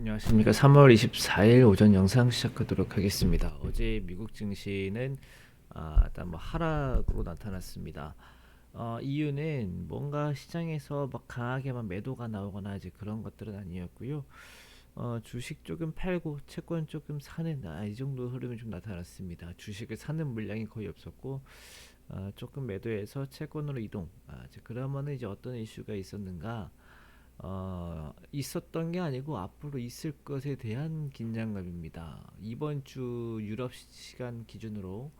안녕하십니까. 3월 24일 오전 영상 시작하도록 하겠습니다. 어제 미국 증시는 아, 일단 뭐 하락으로 나타났습니다. 어, 이유는 뭔가 시장에서 막 강하게만 매도가 나오거나 이제 그런 것들은 아니었고요. 어, 주식 조금 팔고 채권 조금 사는 아, 이 정도 흐름이 좀 나타났습니다. 주식을 사는 물량이 거의 없었고 어, 조금 매도해서 채권으로 이동. 아, 이제 그러면은 이제 어떤 이슈가 있었는가? 어, 있었던 게 아니고 앞으로 있을 것에 대한 긴장감입니다. 이번 주 유럽 시- 시간 기준으로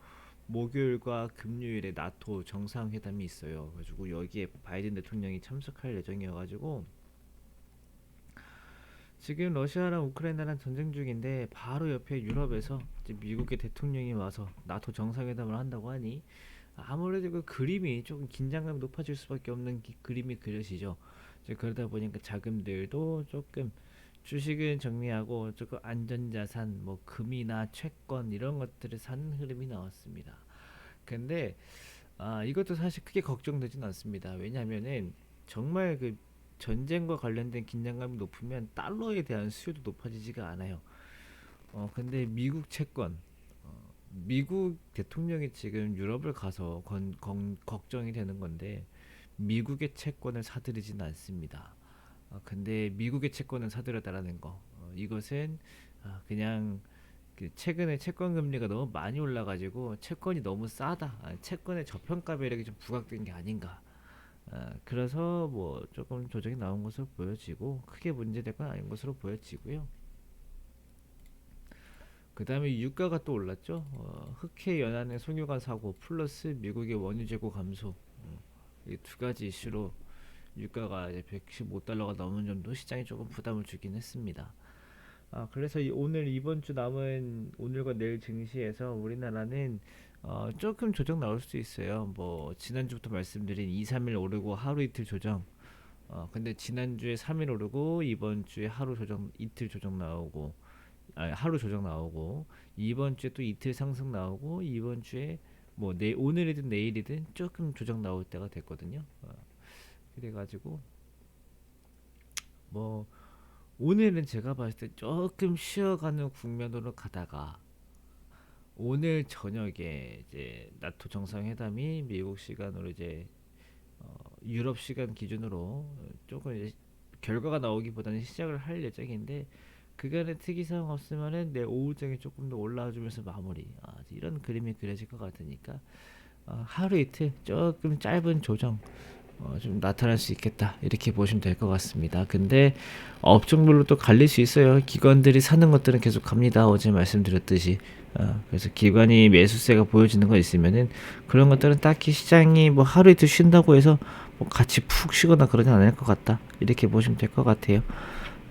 목요일과 금요일에 나토 정상회담이 있어요. 그래가지고 여기에 바이든 대통령이 참석할 예정이어가지고 지금 러시아랑 우크라이나랑 전쟁 중인데 바로 옆에 유럽에서 미국의 대통령이 와서 나토 정상회담을 한다고 하니 아무래도 그 그림이 조금 긴장감이 높아질 수밖에 없는 기- 그림이 그려지죠. 그러다 보니까 자금들도 조금 주식은 정리하고 조금 안전자산 뭐 금이나 채권 이런 것들을 사는 흐름이 나왔습니다. 근데 아 이것도 사실 크게 걱정되진 않습니다. 왜냐하면은 정말 그 전쟁과 관련된 긴장감이 높으면 달러에 대한 수요도 높아지지가 않아요. 어 근데 미국 채권 어, 미국 대통령이 지금 유럽을 가서 건, 건, 걱정이 되는 건데 미국의 채권을 사들이진 않습니다. 어, 근데 미국의 채권을 사들였다라는 거 어, 이것은 아, 그냥 그 최근에 채권 금리가 너무 많이 올라가지고 채권이 너무 싸다. 아, 채권의 저평가 매력이 좀 부각된 게 아닌가. 아, 그래서 뭐 조금 조정이 나온 것으로 보여지고 크게 문제될 건 아닌 것으로 보여지고요. 그 다음에 유가가 또 올랐죠. 어, 흑해 연안의 송유관 사고 플러스 미국의 원유 재고 감소 어, 이 두 가지 이슈로 유가가 이제 115달러가 넘은 점도 시장에 조금 부담을 주긴 했습니다. 아, 그래서 이 오늘 이번 주 남은 오늘과 내일 증시에서 우리나라는 어, 조금 조정 나올 수 있어요. 뭐 지난주부터 말씀드린 2, 3일 오르고 하루 이틀 조정. 어, 근데 지난주에 3일 오르고 이번 주에 하루 조정 이틀 조정 나오고 아, 하루 조정 나오고 이번 주에 또 이틀 상승 나오고 이번 주에 뭐 내 오늘이든 내일이든 조금 조정 나올 때가 됐거든요. 어, 그래가지고 뭐 오늘은 제가 봤을 때 조금 쉬어가는 국면으로 가다가 오늘 저녁에 이제 나토 정상회담이 미국 시간으로 이제 어, 유럽 시간 기준으로 조금 이제 결과가 나오기보다는 시작을 할 예정인데 그간의 특이사항 없으면은 내 오후장에 조금 더 올라와주면서 마무리 아, 이런 그림이 그려질 것 같으니까 어, 하루 이틀 조금 짧은 조정 어, 좀 나타날 수 있겠다 이렇게 보시면 될 것 같습니다. 근데 업종별로 또 갈릴 수 있어요. 기관들이 사는 것들은 계속 갑니다. 어제 말씀드렸듯이 어, 그래서 기관이 매수세가 보여지는 거 있으면은 그런 것들은 딱히 시장이 뭐 하루 이틀 쉰다고 해서 뭐 같이 푹 쉬거나 그러진 않을 것 같다 이렇게 보시면 될 것 같아요.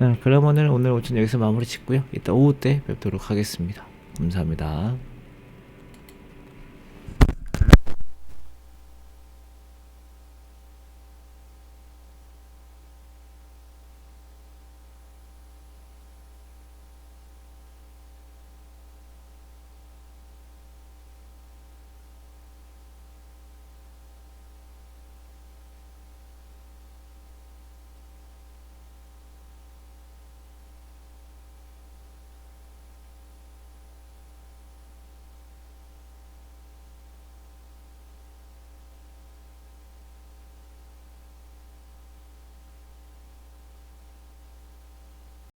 어, 그러면은 오늘 오전 여기서 마무리 짓고요. 이따 오후 때 뵙도록 하겠습니다. 감사합니다.